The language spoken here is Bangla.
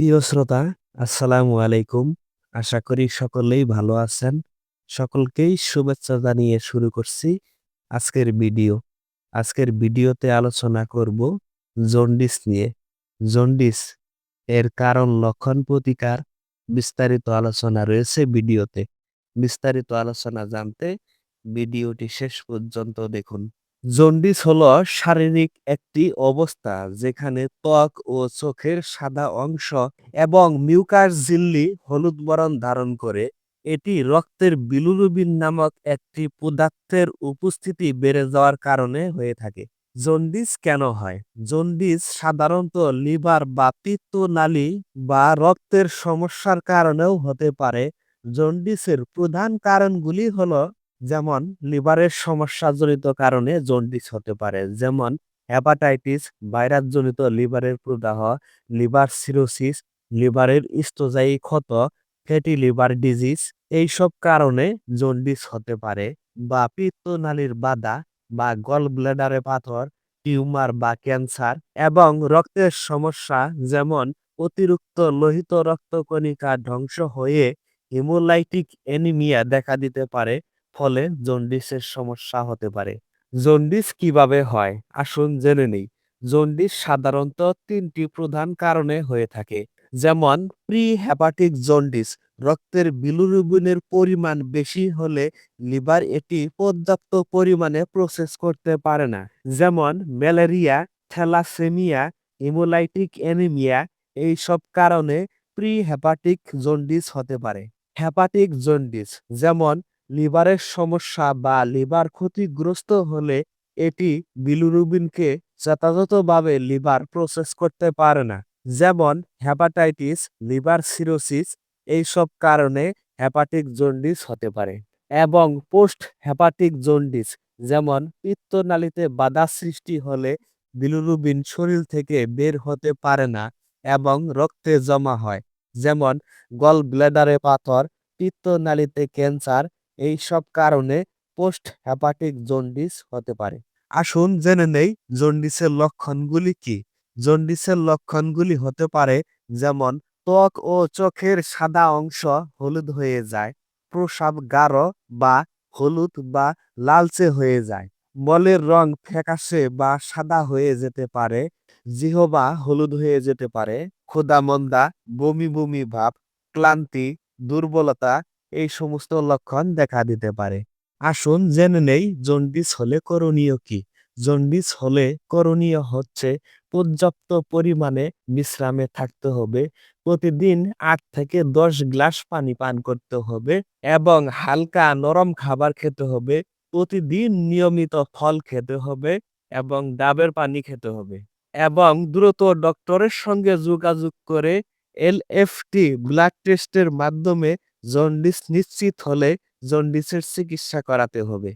প্রিয় শ্রোতা, আসসালামু আলাইকুম। আশা করি সকলেই ভালো আছেন। সকলকেই শুভেচ্ছা জানিয়ে শুরু করছি আজকের ভিডিও। আজকের ভিডিওতে আলোচনা করব জন্ডিস নিয়ে। জন্ডিস এর কারণ, লক্ষণ, প্রতিকার বিস্তারিত আলোচনা রয়েছে ভিডিওতে। বিস্তারিত আলোচনা জানতে ভিডিওটি শেষ পর্যন্ত দেখুন। জন্ডিস হল শারীরিক একটি অবস্থা যেখানে ত্বক ও চোখের সাদা অংশ এবং মিউকাস ঝিল্লি হলুদ বরণ ধারণ করে। এটি রক্তের বিলুরুবিন নামক একটি পদার্থের উপস্থিতি বেড়ে যাওয়ার কারণে হয়ে থাকে। জন্ডিস কেন হয়? জন্ডিস সাধারণত লিভার বা পিত্তনালী বা রক্তের সমস্যার কারণেও হতে পারে। জন্ডিসের প্রধান কারণগুলি হলো যেমন লিভারের সমস্যাজনিত কারণে জন্ডিস হতে পারে, যেমন হ্যাপাটাইটিস ভাইরাসজনিত লিভারের প্রদাহ, লিভার সিরোসিস লিভারের স্তোজায়ী ক্ষত ফ্যাটি লিভার ডিজিজ এইসব কারণে জন্ডিস হতে পারে বা পিত্তনালীর বাধা বা গল ব্লাডারে পাথর, টিউমার বা ক্যান্সার এবং রক্তের সমস্যা, যেমন অতিরিক্ত লোহিত রক্তকণিকা ধ্বংস হয়ে হিমোলাইটিক অ্যানিমিয়া দেখা দিতে পারে ফলে জন্ডিসের সমস্যা হতে পারে। জন্ডিস কীভাবে হয়? আসুন জেনে নেই। জন্ডিস সাধারণত তিনটি প্রধান কারণে হয়ে থাকে। যেমন প্রি হ্যাপাটিক জন্ডিস, রক্তের বিলুরুবিনের পরিমাণ বেশি হলে লিভার এটি পর্যাপ্ত পরিমাণে প্রসেস করতে পারে না। যেমন, ম্যালেরিয়া, থ্যালাসেমিয়া, হিমোলাইটিক অ্যানিমিয়া এইসব কারণে প্রি হ্যাপাটিক জন্ডিস হতে পারে। হ্যাপাটিক জন্ডিস, যেমন লিভারের সমস্যা বা লিভার ক্ষতিগ্রস্ত হলে এটি বিলুরুবিনকে যথাযথভাবে লিভার প্রসেস করতে পারে না। যেমন হ্যাপাটাইটিস লিভার সিরোসিস এইসব কারণে হ্যাপাটিক জন্ডিস হতে পারে এবং পোস্ট হ্যাপাটিক জন্ডিস যেমন পিত্তনালীতে বাধা সৃষ্টি হলে বিলুরুবিন শরীর থেকে বের হতে পারে না এবং রক্তে জমা হয়। যেমন গল ব্লেডারে পাথর, পিত্তনালীতে ক্যান্সার এই সব কারণে পোস্ট হ্যাপাটিক জন্ডিস হতে পারে। আসুন জেনে নেই জন্ডিসের লক্ষণগুলি কি। জন্ডিসের লক্ষণগুলি হতে পারে যেমন, ত্বক ও চোখের সাদা অংশ হলুদ হয়ে যায়, প্রসাব গাঢ় বা হলুদ বা লালচে হয়ে যায় মলের রং ফ্যাকাশে বা সাদা হয়ে যেতে পারে, জিহবা হলুদ হয়ে যেতে পারে ক্ষুধামন্দা বমি বমি ভাব, ক্লান্তি, দুর্বলতা এই সমস্ত লক্ষণ দেখা দিতে পারে। আসুন জেনে নেই, জন্ডিস হলে করণীয় কি? জন্ডিস হলে করণীয় হচ্ছে পর্যাপ্ত পরিমাণে বিশ্রামে থাকতে হবে, প্রতিদিন আট থেকে দশ গ্লাস পানি পান করতে হবে এবং হালকা নরম খাবার খেতে হবে, প্রতিদিন নিয়মিত ফল খেতে হবে এবং ডাবের পানি খেতে হবে এবং দ্রুত ডক্টরের সঙ্গে যোগাযোগ করে এলএফটি ব্লাড টেস্টের মাধ্যমে জন্ডিস নিশ্চিত হলে জন্ডিসের চিকিৎসা করাতে হবে।